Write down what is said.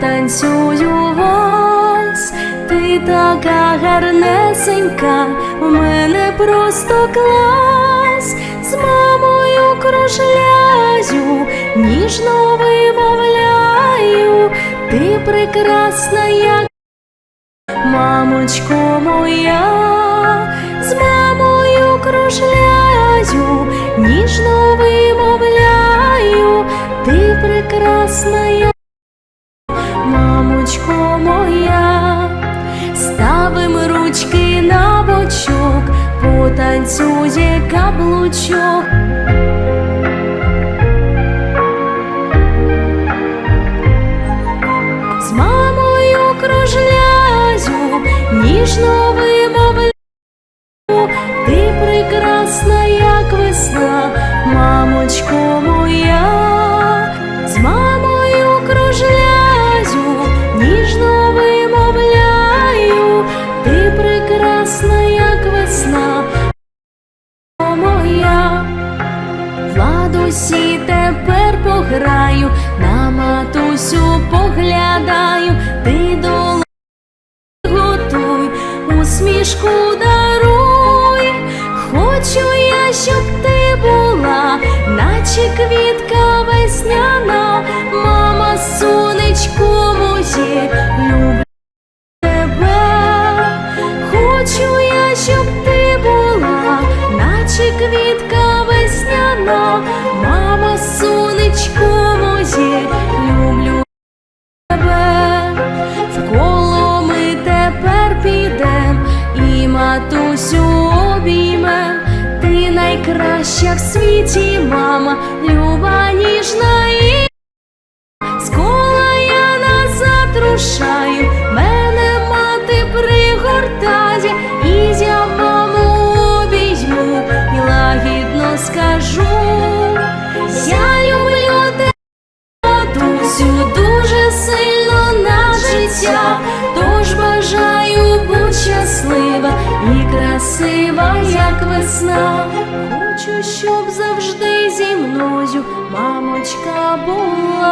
потанцюю вальс, ти така гарнесенька, у мене просто клас, з мамою кружляю, ніжно вимовляю, ти прекрасна, як мамочко моя, з мамою кружляю, ніжно вимовляю, ти прекрасна, як ручки на бочок, потанцює каблучок. З мамою кружляю, ніжно вимовляю, Владусі тепер пограю, на матусю поглядаю, ти долу готуй, усмішку даруй, хочу я, щоб ти була, наче квітка весняна, мама, сонечко моє, люблю тебе, хочу я, щоб ти була, наче квітка весняна, матусю обійме, ти найкраща в світі, мама, люба ніжна і Скола я назад рушаю, мене мати пригортає, і я маму обійму. І лагідно скажу. Красива, як весна. Хочу, щоб завжди зі мною мамочка була.